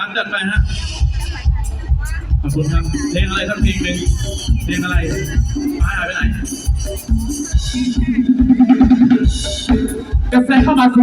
ามจัดไปฮะ ขอบคุณครับ เพลงอะไรสักเพลงหนึ่งเพลงอะไรมาหายไปไหนกาแสเข้ามาคุ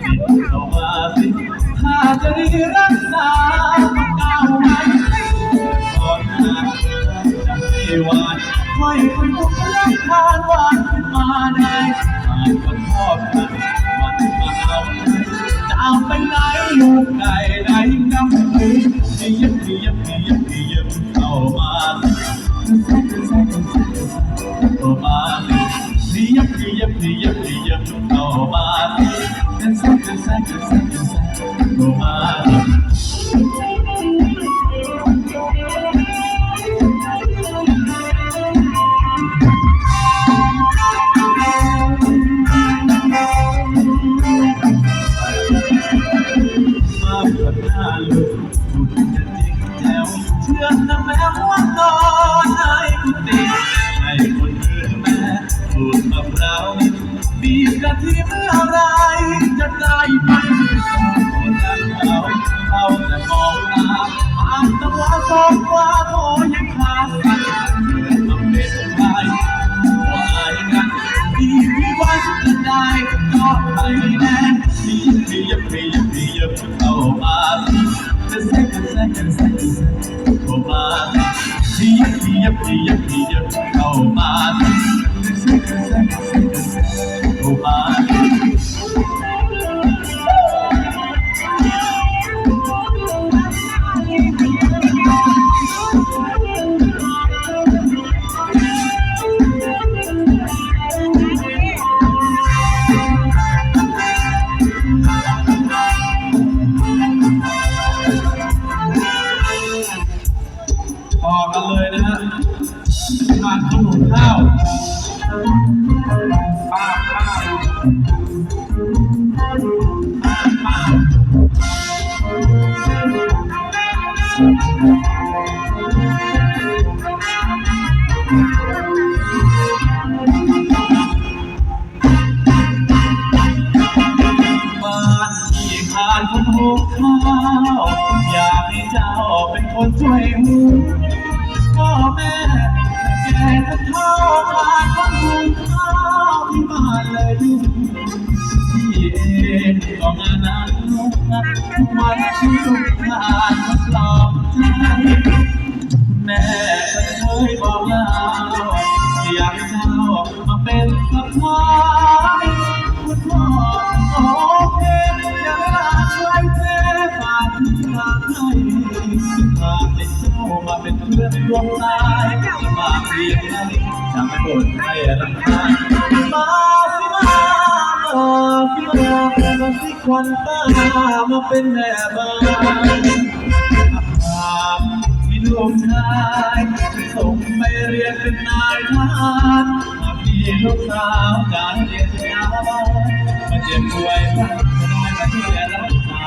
ติดเข้ามาสิถ้าจะได้รักษาตก้าวไปก่อนหน้าจะไม่หวานค่อยคุยทุกเรื่องทานหวานขึ้นมาได้หากคนชอบกันมันมาเอาจะเอาไปไหนลูกไก่ไหนกำมือเยียบเยียบเยี เชื่อนะแม่ว่านอนให้กุฏิให้คนอื่นแม่พูดกับเราบีบกะทิเมื่อไรจะได้ไปคนรักเขาเขาแต่มองตาปากตะวันสองกว่าโอยังขาดกันเมื่อต้องเป็นชายหัวอายกันที่มีวันจะได้ก็ไปแน่ที่ที่ยับที่ยับที่ยับเข้ามาจะเยับที่ยั บ้านที่ขาดคนหุงข้าวอยากให้เจ้าเป็นคนช่วยหุงพ่อแม่แก่ทั้งเท่าขาดคนหุง ก็งานนั้นทุกวันที่ลุกงานมาปลอบใจแม่ก็เคยบอกลาอยากเจ้ามาเป็นสะพ้ายคุณพ่อโอเคอย่าเวลาใครเจ็บฝากที่ฝากให้ฝากให้เจ้ามาเป็นเพื่อนดวงตายมาเพียงให้จะไม่บ่นให้รำคามาสิ มามาสิมามาสิควันตามาเป็นแม่บ้านามีลูกชายส่งไปเรียนเป็นนายทหารมามีลูกสาวการเรียนยาบาลมาเจ็บป่วยก็ได้มาช่วยรักษา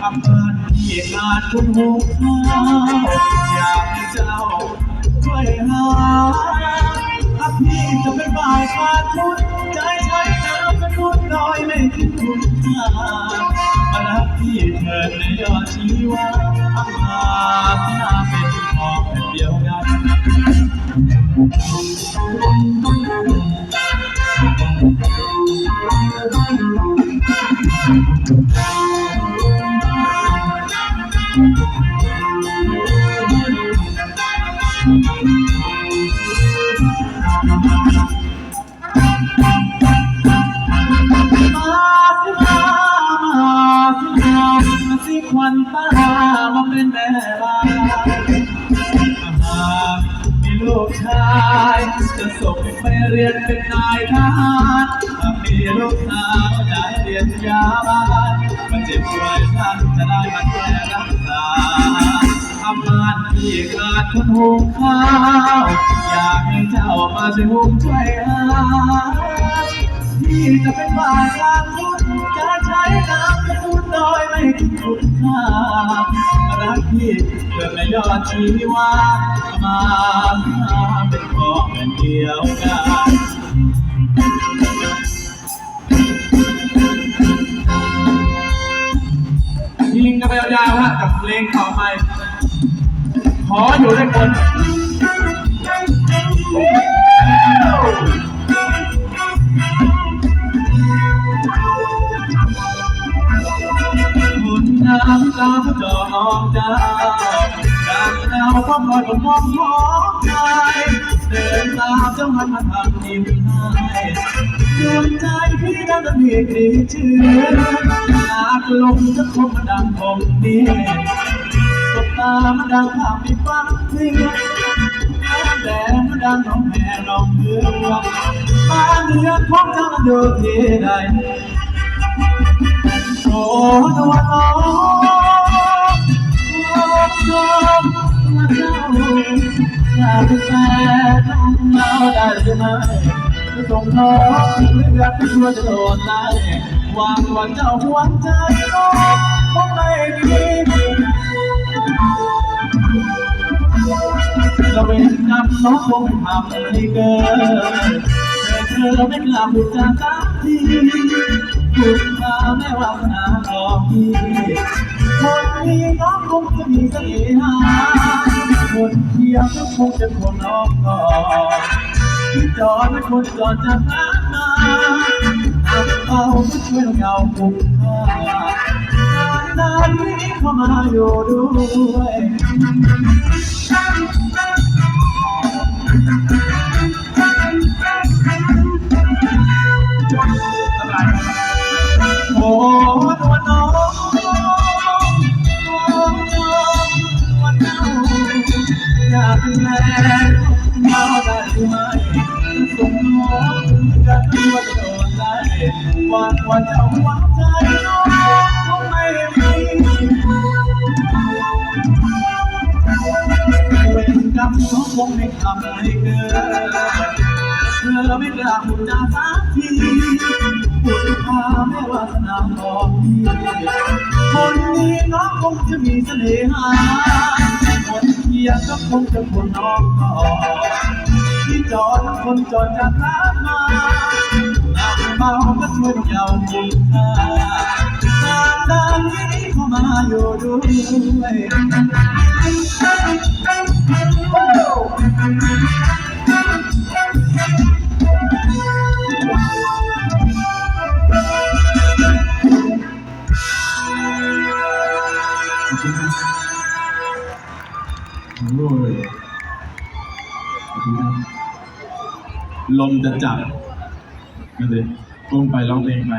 ทำงานที่งานคุณหูข้าอยากให้เจ้าช่วยหาถ้าพี่จะเป็นบ่ายขาดทุน เเรียนเป็นนายทหารมามีลูกสาวจะให้เรียนยาบ้านมันเจ็บป่วยท่านจะได้มาแก้รักษาทำงานที่ขาดคนหุงข้าว อยากให้เจ้ามาช่วยหุงช่วยหา ที่จะเป็นบ้านกลางทุนจะใช้น้ำเป็นทุนโดยไม่คิดคุณค่ารักที่เพื่อไม่ยอดชีวามามาเป็นของเป็นเดียวกันยิงกันไปยาวๆฮะกับเพลงต่อไป ขออยู่ด้วยคน คุณน้ำตาผู้จอน้องจ้าจากดาวก็คอยผมมองท้องใจเดินตามเจ้ามันมาทำนิ่มให้ดวงใจพี่นั้นจะมีกรีชื่อหากลมจะคงมาดังคงนี้สบตามันดังข้ามไปฟังเสียงแต่มันดังน้องแม่น้องเมืองบ้านเรือนของเจ้ามันอยู่ที่ใด โอ้นวลน้องน้องน้องมาเจ้าอยากเป็นแฟนน้องเราได้หรือไม่จะส่งน้องเลือดที่ชัวจะโดนได้วังว่าเจ้าหวังใจคงไม่มีเราเป็นกรรมน้องคงทำให้เกินแต่เธอไม่กล้าพูดจาสักที คุณมาแม่วาสนาของพี่คนนี้น้องคงจะมีเสน่หาคนเที่ยวก็คงจะควงน้องก่อนที่จอดไม่คนจอดจากร้านมาอับเบาก็ช่วยเงาคุ้มค่านานนี้เข้ามาอยู่ด้วย โอ้นวลน้องน้องน้องวันเจ้าอยากเป็นแฟนเราได้หรือไม่ต้องกัว่าจะโดนได้วันวันเจ้าวังใจน้องคงไม่มีเวรกรรมน้องคงไม่ทำให้เกิดเธอไม่กล้าพูดจาสักที พาแม่วาสนาของพี่คนนี้น้องคงจะมีเสน่หาคนเคียงก็คงจะควรน้องก่อที่จอดคนจอดจากร้านมาอับเมาก็ช่วยเยาวคุณค่าตามด้านนี้เข้ามาอยู่ด้วย ลมจะจับนั่นเลยก้มไปร้องเพลงไป